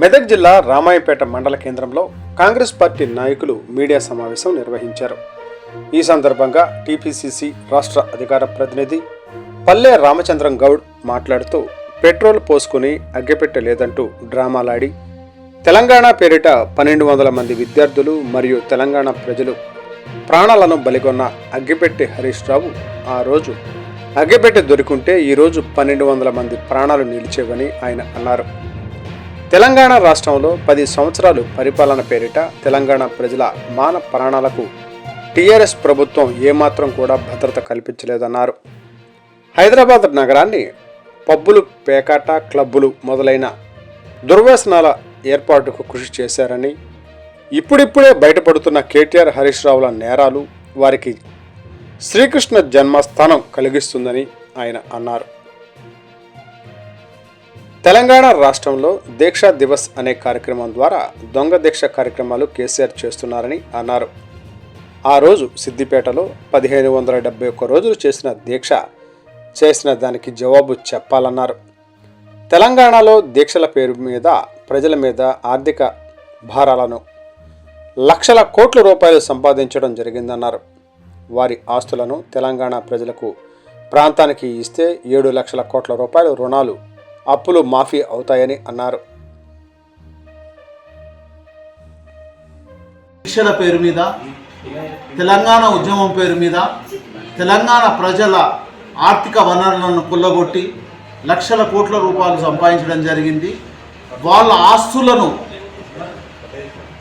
మెదక్ జిల్లా రామాయపేట మండల కేంద్రంలో కాంగ్రెస్ పార్టీ నాయకులు మీడియా సమావేశం నిర్వహించారు. ఈ సందర్భంగా టీపీసీసీ రాష్ట్ర అధికార ప్రతినిధి పల్లె రామచంద్రం గౌడ్ మాట్లాడుతూ పెట్రోల్ పోసుకుని అగ్గెపెట్ట లేదంటూ డ్రామాలాడి తెలంగాణ పేరిట పన్నెండు వందల మంది విద్యార్థులు మరియు తెలంగాణ ప్రజలు ప్రాణాలను బలిగొన్న అగ్గిపెట్టి హరీష్ రావు ఆ రోజు అగ్గిపెట్టె దొరికింటే ఈరోజు పన్నెండు వందల మంది ప్రాణాలు నిలిచేవని ఆయన అన్నారు. తెలంగాణ రాష్ట్రంలో పది సంవత్సరాలు పరిపాలన పేరిట తెలంగాణ ప్రజల మాన ప్రాణాలకు టీఆర్ఎస్ ప్రభుత్వం ఏమాత్రం కూడా భద్రత కల్పించలేదన్నారు. హైదరాబాద్ నగరాన్ని పబ్బులు పేకాట క్లబ్బులు మొదలైన దుర్వ్యసనాల ఏర్పాటుకు కృషి చేశారని ఇప్పుడిప్పుడే బయటపడుతున్న కేటీఆర్ హరీష్ రావుల నేరాలు వారికి శ్రీకృష్ణ జన్మస్థానం కలిగిస్తుందని ఆయన అన్నారు. తెలంగాణ రాష్ట్రంలో దీక్షా దివస్ అనే కార్యక్రమం ద్వారా దొంగ దీక్ష కార్యక్రమాలు కేసీఆర్ చేస్తున్నారని అన్నారు. ఆ రోజు సిద్దిపేటలో పదిహేను వందల డెబ్బై ఒక్క రోజులు చేసిన దీక్ష చేసిన దానికి జవాబు చెప్పాలన్నారు. తెలంగాణలో దీక్షల పేరు మీద ప్రజల మీద ఆర్థిక భారాలను లక్షల కోట్ల రూపాయలు సంపాదించడం జరిగిందన్నారు. వారి ఆస్తులను తెలంగాణ ప్రజలకు ప్రాంతానికి ఇస్తే ఏడు లక్షల కోట్ల రూపాయల రుణాలు అప్పులు మాఫీ అవుతాయని అన్నారు. శిక్షల పేరు మీద తెలంగాణ ఉద్యమం పేరు మీద తెలంగాణ ప్రజల ఆర్థిక వనరులను కుల్లగొట్టి లక్షల కోట్ల రూపాయలు సంపాదించడం జరిగింది. వాళ్ళ ఆస్తులను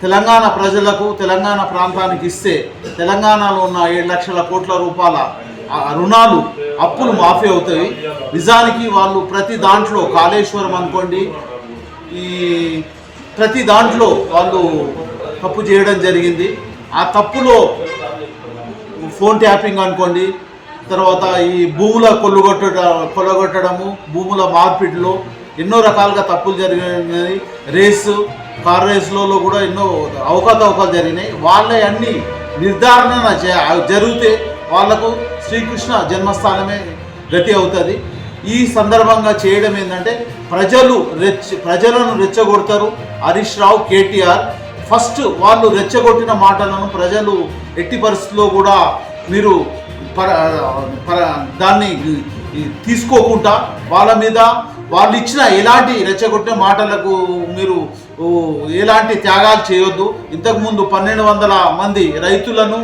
తెలంగాణ ప్రజలకు తెలంగాణ ప్రాంతానికి ఇస్తే తెలంగాణలో ఉన్న ఏడు లక్షల కోట్ల రూపాయల రుణాలు అప్పులు మాఫీ అవుతాయి. నిజానికి వాళ్ళు ప్రతి దాంట్లో కాళేశ్వరం అనుకోండి ఈ ప్రతి దాంట్లో వాళ్ళు తప్పు చేయడం జరిగింది. ఆ తప్పులో ఫోన్ ట్యాపింగ్ అనుకోండి తర్వాత ఈ భూముల కొల్లుగొట్ట కొల్లగొట్టడము భూముల మార్పిడిలో ఎన్నో రకాలుగా తప్పులు జరిగినాయి. రేసు కార్ రేసులలో కూడా ఎన్నో అవకతవకలు జరిగినాయి. వాళ్ళే అన్ని నిర్ధారణ జరిగితే వాళ్ళకు శ్రీకృష్ణ జన్మస్థానమే గతి అవుతుంది. ఈ సందర్భంగా చేయడం ఏంటంటే ప్రజలు రెచ్చ ప్రజలను రెచ్చగొడతారు. హరీష్ రావు కేటీఆర్ ఫస్ట్ వాళ్ళు రెచ్చగొట్టిన మాటలను ప్రజలు ఎట్టి పరిస్థితుల్లో కూడా మీరు పర పర దాన్ని తీసుకోకుండా వాళ్ళ మీద వాళ్ళు ఇచ్చిన ఎలాంటి రెచ్చగొట్టిన మాటలకు మీరు ఎలాంటి త్యాగాలు చేయొద్దు. ఇంతకుముందు పన్నెండు వందల మంది రైతులను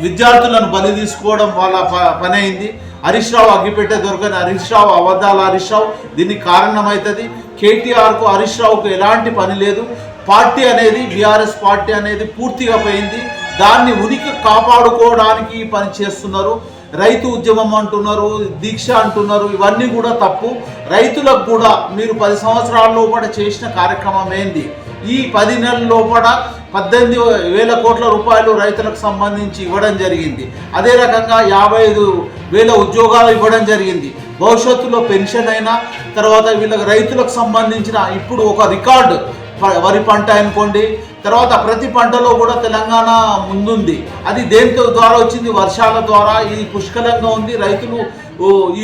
విద్యార్థులను బలి తీసుకోవడం వాళ్ళ ప- పని అయింది హరీష్ రావు అగ్గిపెట్టే దొరకని హరీష్ రావు అబద్ధాల హరీష్ రావు దీనికి కారణమవుతుంది కేటీఆర్కు హరీష్ రావుకు ఎలాంటి పని లేదు. పార్టీ అనేది బీఆర్ఎస్ పార్టీ అనేది పూర్తిగా పోయింది. దాన్ని ఉనికి కాపాడుకోవడానికి పని చేస్తున్నారు. రైతు ఉద్యమం అంటున్నారు దీక్ష అంటున్నారు ఇవన్నీ కూడా తప్పు. రైతులకు కూడా మీరు పది సంవత్సరాల లోపల చేసిన కార్యక్రమం ఏంది? ఈ పది నెలల లోపల పద్దెనిమిది వేల కోట్ల రూపాయలు రైతులకు సంబంధించి ఇవ్వడం జరిగింది. అదే రకంగా యాభై ఐదు వేల ఉద్యోగాలు ఇవ్వడం జరిగింది. భవిష్యత్తులో పెన్షన్ అయినా తర్వాత వీళ్ళకి రైతులకు సంబంధించిన ఇప్పుడు ఒక రికార్డు వరి పంట అనుకోండి తర్వాత ప్రతి పంటలో కూడా తెలంగాణ ముందుంది. అది దేంతో ద్వారా వచ్చింది? వర్షాల ద్వారా. ఇది పుష్కలంగా ఉంది. రైతులు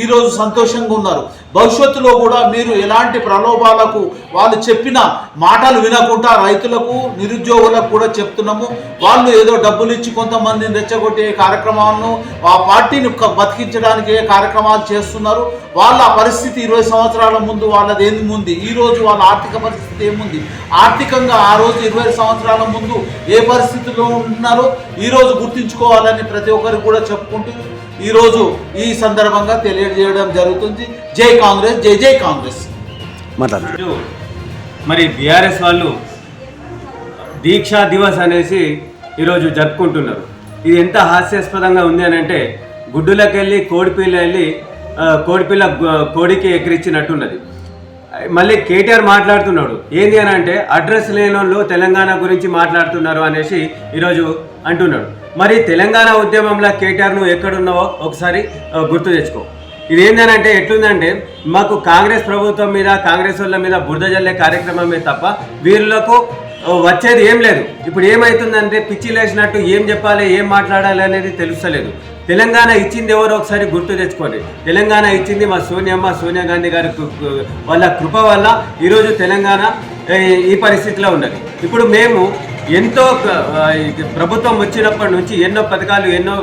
ఈరోజు సంతోషంగా ఉన్నారు. భవిష్యత్తులో కూడా మీరు ఎలాంటి ప్రలోభాలకు వాళ్ళు చెప్పిన మాటలు వినకుండా రైతులకు నిరుద్యోగులకు కూడా చెప్తున్నాము. వాళ్ళు ఏదో డబ్బులు ఇచ్చి కొంతమందిని రెచ్చగొట్టే కార్యక్రమాలను ఆ పార్టీని బతికించడానికి ఏ కార్యక్రమాలు చేస్తున్నారు. వాళ్ళ పరిస్థితి ఇరవై సంవత్సరాల ముందు వాళ్ళది ఏంది ఉంది ఈ రోజు వాళ్ళ ఆర్థిక పరిస్థితి ఏముంది? ఆర్థికంగా ఆ రోజు ఇరవై సంవత్సరాల ముందు ఏ పరిస్థితిలో ఉంటున్నారో ఈరోజు గుర్తించుకోవాలని ప్రతి ఒక్కరికి కూడా చెప్పుకుంటూ ఈ రోజు ఈ సందర్భంగా తెలియజేయడం జరుగుతుంది. జై కాంగ్రెస్ జై జై కాంగ్రెస్. ఈరోజు మరి బీఆర్ఎస్ వాళ్ళు దీక్షా దివస్ అనేసి ఈరోజు జరుపుకుంటున్నారు. ఇది ఎంత హాస్యాస్పదంగా ఉంది అని అంటే గుడ్డులకు వెళ్ళి కోడిపిల్ల వెళ్ళి కోడిపిల్ల కోడికి ఎక్కిరించినట్టున్నది మళ్ళీ కేటీఆర్ మాట్లాడుతున్నాడు. ఏంది అని అంటే అడ్రస్ లేని వాళ్ళు తెలంగాణ గురించి మాట్లాడుతున్నారు అనేసి ఈరోజు అంటున్నాడు. మరి తెలంగాణ ఉద్యమంలో కేటీఆర్ నువ్వు ఎక్కడున్నావో ఒకసారి గుర్తు తెచ్చుకో. ఇది ఏంటంటే ఎట్లుందంటే మాకు కాంగ్రెస్ ప్రభుత్వం మీద కాంగ్రెస్ వాళ్ళ మీద బురద జల్లే కార్యక్రమమే తప్ప వీళ్ళకు వచ్చేది ఏం లేదు. ఇప్పుడు ఏమవుతుందంటే పిచ్చి లేచినట్టు ఏం చెప్పాలి ఏం మాట్లాడాలి అనేది తెలుస్తలేదు. తెలంగాణ ఇచ్చింది ఎవరో ఒకసారి గుర్తు తెచ్చుకోండి. తెలంగాణ ఇచ్చింది మా సోనియమ్మ సోనియా గాంధీ గారి వాళ్ళ కృప వల్ల ఈరోజు తెలంగాణ ఈ పరిస్థితిలో ఉన్నది. ఇప్పుడు మేము ఎంతో ప్రభుత్వం వచ్చినప్పటి నుంచి ఎన్నో పథకాలు ఎన్నో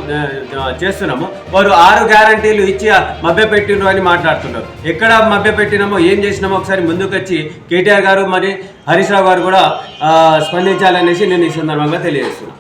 చేస్తున్నాము. వారు ఆరు గ్యారంటీలు ఇచ్చి మభ్య పెట్టిండ్రు అని మాట్లాడుతున్నారు. ఎక్కడ మభ్య పెట్టినామో ఏం చేసినామో ఒకసారి ముందుకొచ్చి కేటీఆర్ గారు మరి హరీష్ రావు గారు కూడా స్పందించాలనేసి నేను ఈ సందర్భంగా తెలియజేస్తున్నాను.